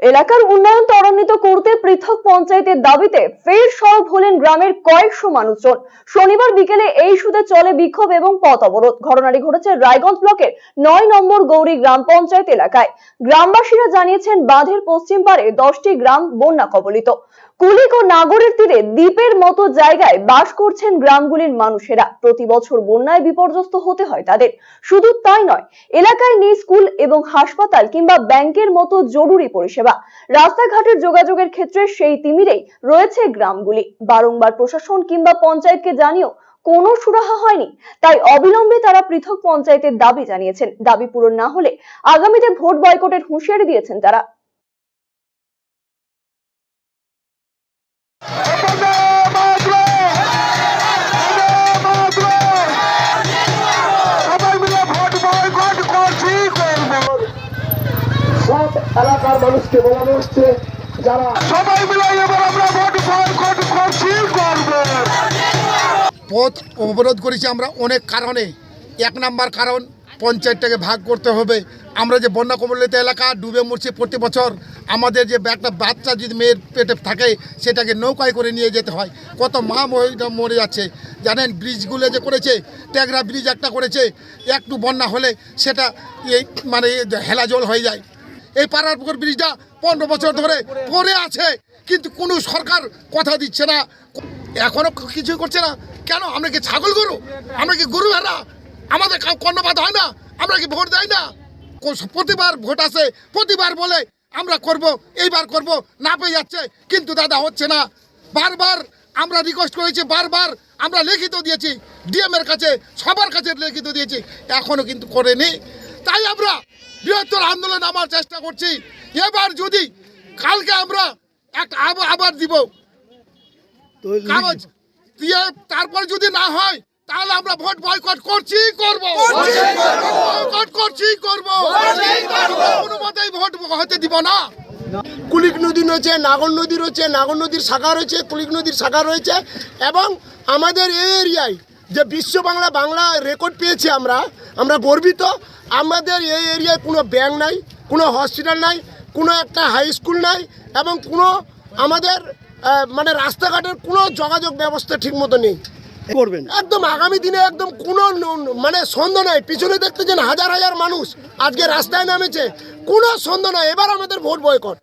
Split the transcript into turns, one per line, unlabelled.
এলাকার উন্নয়ন ত্বরান্বিত করতে পৃথক পঞ্চায়েতের দাবিতে ফের সরব হলেন গ্রামের কয়েকশো মানুষজন। শনিবার বিকেলে এই সুদে চলে বিক্ষোভ এবং পথ অবরোধ। ঘটনাটি ঘটেছে রায়গঞ্জ ব্লকের নয় নম্বর গৌরী গ্রাম পঞ্চায়েত এলাকায়। গ্রামবাসীরা জানিয়েছেন, বাঁধের পশ্চিম পারে দশটি গ্রাম বন্যা কবলিত। কুলিক ও নাগরের তীরে দ্বীপের মতো জায়গায় বাস করছেন গ্রামগুলির মানুষেরা। প্রতি বছর বন্যায় বিপর্যস্ত হতে হয় তাদের। শুধু তাই নয়, এলাকায় নেই স্কুল এবং হাসপাতাল কিংবা ব্যাংকের মতো জরুরি পরিষেবা। রাস্তাঘাটের যোগাযোগের ক্ষেত্রে সেই তিমিরেই রয়েছে গ্রামগুলি। বারংবার প্রশাসন কিংবা পঞ্চায়েতকে জানিয়েও কোনো সুরাহা হয়নি। তাই অবিলম্বে তারা পৃথক পঞ্চায়েতের দাবি জানিয়েছেন। দাবি পূরণ না হলে আগামীতে ভোট বয়কটের হুঁশিয়ারি দিয়েছেন তারা।
সব এলাকার মানুষকে বলানো হচ্ছে যারা
সবাই মিলে এবার আমরা ভোট বয়কট করছি করব।
পথ অবরোধ করেছি আমরা অনেক কারণে। এক নাম্বার কারণ পঞ্চায়েতটাকে ভাগ করতে হবে। আমরা যে বন্যা কবলিত এলাকা ডুবে মরছি প্রতি বছর আমাদের যে একটা বাচ্চা যদি মেয়ের পেটে থাকে সেটাকে নৌকায় করে নিয়ে যেতে হয়। কত মা মহিলা মরে যাচ্ছে। জানেন ব্রিজগুলো যে করেছে ট্যাগরা ব্রিজ একটা করেছে একটু বন্যা হলে সেটা এই মানে হেলা জল হয়ে যায়। এই পাড়ার পুকুর ব্রিজটা পনেরো বছর ধরে পড়ে আছে, কিন্তু কোনো সরকার কথা দিচ্ছে না। এখনও কিছু করছে না। কেন? আমরা কি ছাগল গরু? আমরা কি গরু ভেড়া? আমাদের কর্ণপাত হয় না? আমরা কি ভোট দেয় না? প্রতিবার ভোট আসে, প্রতিবার বলে আমরা করব, এইবার করব, না পেয়ে যাচ্ছে। কিন্তু দাদা, হচ্ছে না। বারবার আমরা রিকোয়েস্ট করেছি, বারবার আমরা লিখিত দিয়েছি। ডিএম এর কাছে, সবার কাছে লিখিত দিয়েছি। এখনও কিন্তু করেনি। তাই আমরা বৃহত্তর আন্দোলন আমার চেষ্টা করছি। এবার যদি কালকে আমরা একটা আব- আবার দিব। কাগজ। দিয়ে তারপর যদি না হয় তাহলে আমরা ভোট বয়কট করছি করব। বয়কট করছি করব। কোনো মতেই ভোট হতে দিব না।
কুলিক নদী রয়েছে নাগর নদী রয়েছে নাগর নদীর শাখা রয়েছে কুলিক নদীর শাখা রয়েছে এবং আমাদের এই এরিয়ায় যে বিশ্ব বাংলা বাংলা রেকর্ড পেয়েছি আমরা আমরা গর্বিত। আমাদের এই এরিয়ায় কোনো ব্যাংক নাই কোনো হসপিটাল নাই কোনো একটা হাই স্কুল নাই এবং কোনো আমাদের মানে রাস্তাঘাটের কোনো যোগাযোগ ব্যবস্থা ঠিকমতো নেই।
করবেন?
একদম আগামী দিনে একদম কোনো মানে সন্দেহ নাই। পিছনে দেখতেছেন হাজার হাজার মানুষ আজকে রাস্তায় নামেছে। কোনো সন্দেহ নাই। এবার আমাদের ভোট বয়কট।